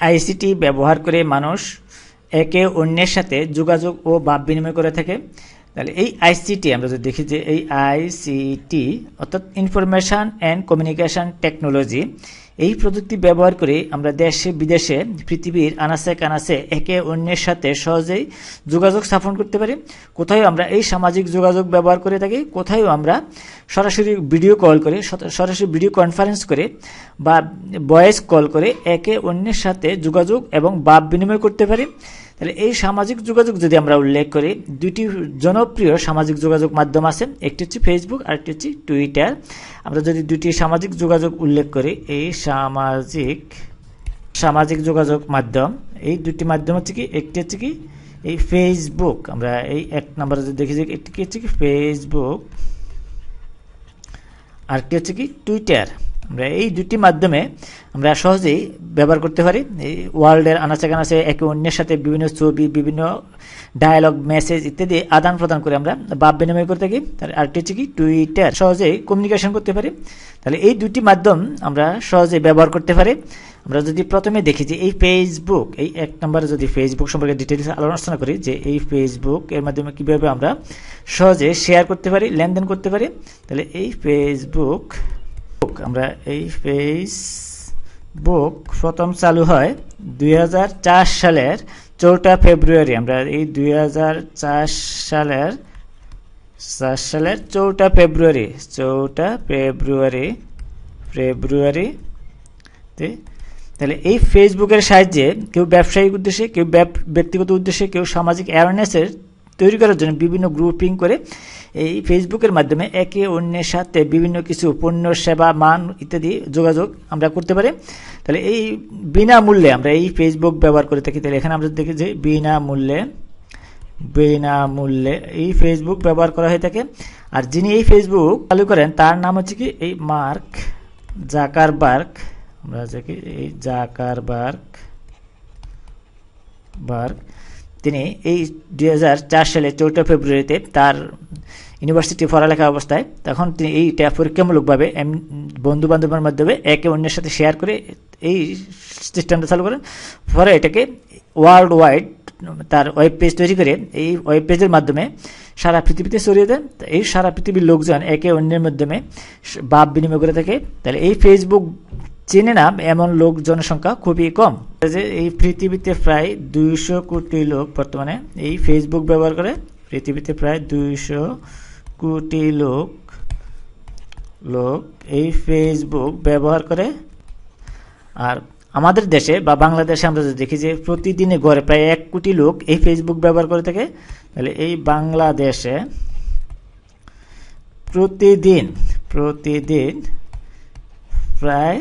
ICT ব্যবহার করে মানুষ একে অন্যের সাথে যোগাযোগ ও ভাব বিনিময় করে থাকে। তাহলে এই আইসিটি আমরা যদি দেখি যে এই আইসিটি অর্থাৎ ইনফরমেশন অ্যান্ড কমিউনিকেশন টেকনোলজি এই প্রযুক্তি ব্যবহার করে আমরা দেশে, বিদেশে, পৃথিবীর আনাচে কানাচে একে অন্যের সাথে সহজেই যোগাযোগ স্থাপন করতে পারি। কোথাও আমরা এই সামাজিক যোগাযোগ ব্যবহার করে থাকি কোথাও আমরা সরাসরি ভিডিও কল করে সরাসরি ভিডিও কনফারেন্স করে বা ভয়েস কল করে একে অন্যের সাথে যোগাযোগ এবং বাপ বিনিময় করতে পারি। তাহলে এই সামাজিক যোগাযোগ যদি আমরা উল্লেখ করি দুটি জনপ্রিয় সামাজিক যোগাযোগ মাধ্যম আছে, একটি হচ্ছে ফেসবুক আর একটি হচ্ছে টুইটার আমরা যদি দুটি সামাজিক যোগাযোগ উল্লেখ করি, এই সামাজিক সামাজিক যোগাযোগ মাধ্যম, এই দুটি মাধ্যম হচ্ছে কি, একটি হচ্ছে কি, এই ফেসবুক আমরা এই এক নম্বরে যদি দেখি যে একটি কি হচ্ছে কি ফেসবুক আরেকটি হচ্ছে কি টুইটার আমরা এই দুটি মাধ্যমে আমরা সহজেই ব্যবহার করতে পারি। এই ওয়ার্ল্ডের আনাচে কানাচে একে অন্যের সাথে বিভিন্ন ছবি, বিভিন্ন ডায়ালগ মেসেজ ইত্যাদি আদান প্রদান করে আমরা বাপ বিনিময় করে থাকি। তার আরেকটি হচ্ছে কি? টুইটার সহজেই কমিউনিকেশন করতে পারি। তাহলে এই দুটি মাধ্যম আমরা সহজে ব্যবহার করতে পারি। আমরা যদি প্রথমে দেখি যে এই ফেসবুক এই এক নম্বরে যদি ফেসবুক সম্পর্কে ডিটেলস আলোচনা করি যে এই ফেসবুক এর মাধ্যমে কীভাবে আমরা সহজে শেয়ার করতে পারি, লেনদেন করতে পারি, তাহলে এই ফেসবুক আমরা এই ফেসবুক প্রথম চালু হয় দুই হাজার চার সালের চৌঠা ফেব্রুয়ারি। আমরা এই দুই হাজার চার সালের চার সালের চৌঠা ফেব্রুয়ারি চৌঠা ফেব্রুয়ারি ফেব্রুয়ারি তাহলে এই ফেসবুকের সাহায্যে কেউ ব্যবসায়িক উদ্দেশ্যে, কেউ ব্যক্তিগত উদ্দেশ্যে, কেউ সামাজিক অ্যাওয়ারনেসের তৈরি করার জন্য বিভিন্ন গ্রুপিং করে এই ফেসবুকের মাধ্যমে একে অন্যের সাথে বিভিন্ন কিছু পণ্য, সেবা, মান ইত্যাদি যোগাযোগ আমরা করতে পারি। তাহলে এই বিনামূল্যে আমরা এই ফেসবুক ব্যবহার করে থাকি। তাহলে এখানে আমরা দেখি যে বিনামূল্যে বিনামূল্যে এই ফেসবুক ব্যবহার করা হয়ে থাকে। আর যিনি এই ফেসবুক চালু করেন, তার নাম হচ্ছে কি? এই মার্ক জাকারবার্গ। আমরা যাকে এই জাকারবার্গ, বার্গ। তিনি এই দু হাজার চার সালে চৌঠা ফেব্রুয়ারিতে তার ইউনিভার্সিটি পড়ালেখা অবস্থায় তখন তিনি এইটা পরীক্ষামূলকভাবে বন্ধু বান্ধবের মাধ্যমে একে অন্যের সাথে শেয়ার করে এই সিস্টেমটা চালু করেন। পরে এটাকে ওয়ার্ল্ড ওয়াইড তার ওয়েব পেজ তৈরি করে এই ওয়েব পেজের মাধ্যমে সারা পৃথিবীতে ছড়িয়ে দেন। এই সারা পৃথিবীর লোকজন একে অন্যের মাধ্যমে ভাব বিনিময় করে থাকে। তাহলে এই ফেসবুক চেনে না, এমন লোক জনসংখ্যা খুবই কম। যে এই পৃথিবীতে প্রায় দুইশো কোটি লোক বর্তমানে এই ফেসবুক ব্যবহার করে, পৃথিবীতে প্রায় দুইশো কোটি লোক লোক এই ফেসবুক ব্যবহার করে। আর আমাদের দেশে বা বাংলাদেশে আমরা যদি দেখি যে প্রতিদিনে গড়ে প্রায় এক কোটি লোক এই ফেসবুক ব্যবহার করে থাকে, তাহলে এই বাংলাদেশে প্রতিদিন প্রতিদিন প্রায়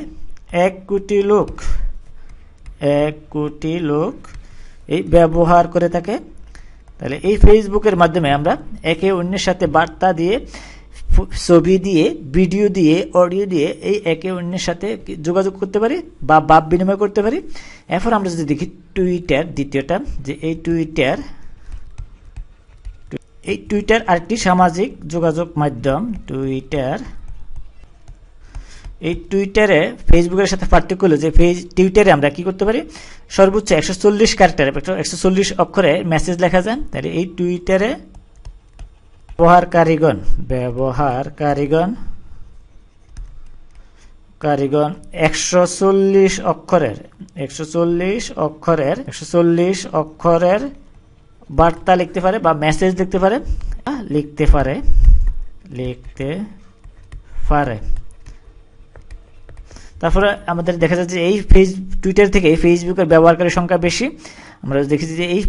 এক কোটি লোক, এক কোটি লোক, এই ব্যবহার করে থাকে। তাহলে এই ফেসবুকের মাধ্যমে আমরা একে অন্যের সাথে বার্তা দিয়ে, ছবি দিয়ে, ভিডিও দিয়ে, অডিও দিয়ে এই একে অন্যের সাথে যোগাযোগ করতে পারি বা ভাব বিনিময় করতে পারি। এরপর আমরা যদি দেখি টুইটার দ্বিতীয়টা, যে এই টুইটার এই টুইটার আরেকটি সামাজিক যোগাযোগ মাধ্যম, টুইটার। এই টুইটারে ফেসবুকের সাথে পার্থক্য হলো যে ফেস টুইটারে আমরা কি করতে পারি? সর্বোচ্চ একশো চল্লিশ ক্যারেক্টারে একশো চল্লিশ অক্ষরে মেসেজ লেখা যায়। তাহলে এই টুইটারে ব্যবহারকারীগণ ব্যবহারকারীগণ, কারিগণ, একশো চল্লিশ অক্ষরের, একশো চল্লিশ অক্ষরের, একশো চল্লিশ অক্ষরের বার্তা লিখতে পারে বা মেসেজ লিখতে পারে। লিখতে পারে লিখতে পারে। তারপরে আমাদের দেখা যাচ্ছে এই ফেস টুইটার থেকে ফেসবুকের ব্যবহারকারীর সংখ্যা বেশি। আমরা দেখেছি যে এই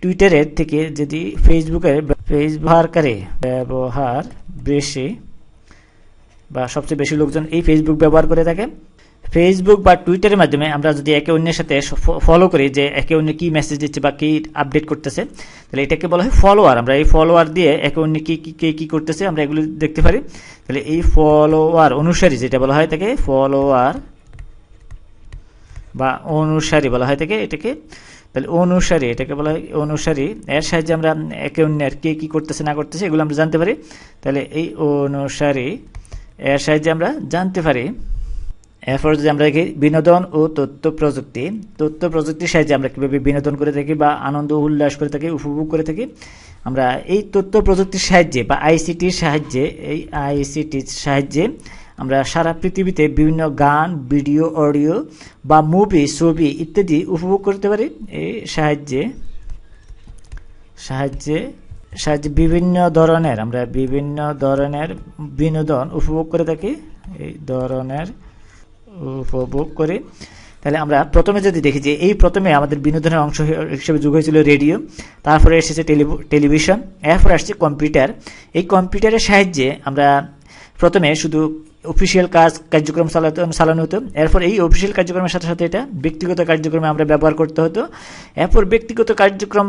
টুইটারের থেকে যদি ফেসবুকের ফেস ব্যবহারকারী ব্যবহার বেশি বা সবচেয়ে বেশি লোকজন এই ফেসবুক ব্যবহার করে থাকে ফেসবুক বা টুইটারের মাধ্যমে আমরা যদি একে অন্যের সাথে ফলো করি যে একে অন্য কি মেসেজ দিচ্ছে বা কী আপডেট করতেছে, তাহলে এটাকে বলা হয় ফলোয়ার আমরা এই ফলোয়ার দিয়ে একে অন্য কী কী, কে কী করতেছে আমরা এগুলো দেখতে পারি। তাহলে এই ফলোয়ার অনুসারী যেটা বলা হয় তাকে ফলোয়ার বা অনুসারী বলা হয় থাকে এটাকে। তাহলে অনুসারী, এটাকে বলা হয় অনুসারী। এর সাহায্যে আমরা একে অন্যের কে কী করতেছে, না করতেছে এগুলো আমরা জানতে পারি। তাহলে এই অনুসারী, এর সাহায্যে আমরা জানতে পারি। এরপর যদি আমরা দেখি বিনোদন ও তথ্য প্রযুক্তি, তথ্য প্রযুক্তির সাহায্যে আমরা কীভাবে বিনোদন করে থাকি বা আনন্দ উল্লাস করে থাকি, উপভোগ করে থাকি, আমরা এই তথ্য প্রযুক্তির সাহায্যে বা আইসিটির সাহায্যে, এই আইসিটির সাহায্যে আমরা সারা পৃথিবীতে বিভিন্ন গান, ভিডিও, অডিও বা মুভি, ছবি ইত্যাদি উপভোগ করতে পারি। এই সাহায্যে সাহায্যে সাহায্যে বিভিন্ন ধরনের, আমরা বিভিন্ন ধরনের বিনোদন উপভোগ করে থাকি। এই ধরনের উপভোগ করি। তাহলে আমরা প্রথমে যদি দেখি যে এই প্রথমে আমাদের বিনোদনের অংশ হিসেবে যুগ হয়েছিল রেডিও, তারপরে এসেছে টেলিভিশন, এরপরে আসছে কম্পিউটার। এই কম্পিউটারের সাহায্যে আমরা প্রথমে শুধু অফিসিয়াল কাজ, কার্যক্রম চালাতে চালানো হতো। এরপর এই অফিসিয়াল কার্যক্রমের সাথে সাথে এটা ব্যক্তিগত কার্যক্রমে আমরা ব্যবহার করতে হতো। এরপর ব্যক্তিগত কার্যক্রম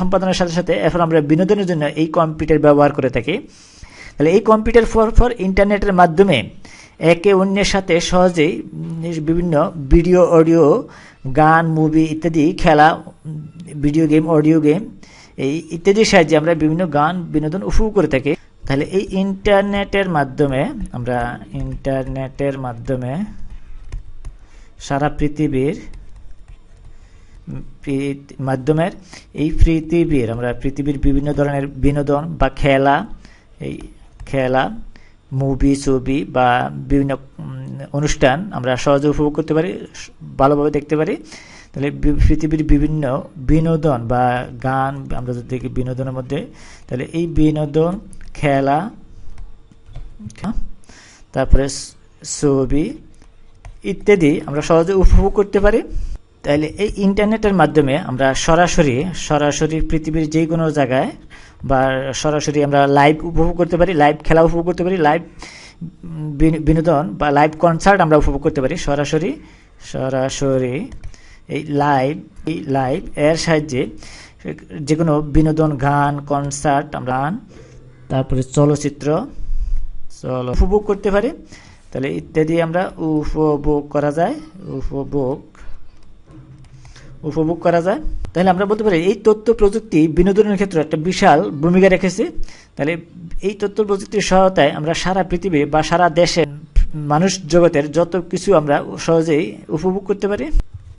সম্পাদনের সাথে সাথে এরপর আমরা বিনোদনের জন্য এই কম্পিউটার ব্যবহার করে থাকি। তাহলে এই কম্পিউটার ফর ফর ইন্টারনেটের মাধ্যমে একে অন্যের সাথে সহজেই বিভিন্ন ভিডিও, অডিও, গান, মুভি ইত্যাদি, খেলা, ভিডিও গেম, অডিও গেম, এই ইত্যাদির সাহায্যে আমরা বিভিন্ন গান, বিনোদন উপভোগ করে থাকি। তাহলে এই ইন্টারনেটের মাধ্যমে, আমরা ইন্টারনেটের মাধ্যমে সারা পৃথিবীর মাধ্যমের এই পৃথিবীর, আমরা পৃথিবীর বিভিন্ন ধরনের বিনোদন বা খেলা, এই খেলা মুভি, ছবি বা বিভিন্ন অনুষ্ঠান আমরা সহজে উপভোগ করতে পারি ভালোভাবে দেখতে পারি। তাহলে পৃথিবীর বিভিন্ন বিনোদন বা গান, আমরা যদি দেখি বিনোদনের মধ্যে, তাহলে এই বিনোদন, খেলা, তারপরে ছবি ইত্যাদি আমরা সহজে উপভোগ করতে পারি। তাহলে এই ইন্টারনেটের মাধ্যমে আমরা সরাসরি সরাসরি পৃথিবীর যে কোনো জায়গায় বা সরাসরি আমরা লাইভ উপভোগ করতে পারি লাইভ খেলা উপভোগ করতে পারি লাইভ বিনোদন বা লাইভ কনসার্ট আমরা উপভোগ করতে পারি। সরাসরি সরাসরি এই লাইভ এই লাইভ এর সাহায্যে যে কোনো বিনোদন, গান কনসার্ট আমরা গান তারপরে চলচ্চিত্র, চল, উপভোগ করতে পারি। তাহলে ইত্যাদি আমরা উপভোগ করা যায়, উপভোগ উপভোগ করা যায়। তাহলে আমরা বলতে পারি, এই তথ্য প্রযুক্তি বিনোদনের ক্ষেত্রে একটা বিশাল ভূমিকা রেখেছে। তাহলে এই তথ্য প্রযুক্তির সহায়তায় আমরা সারা পৃথিবী বা সারা দেশের মানুষ জগতের যত কিছু আমরা সহজেই উপভোগ করতে পারি।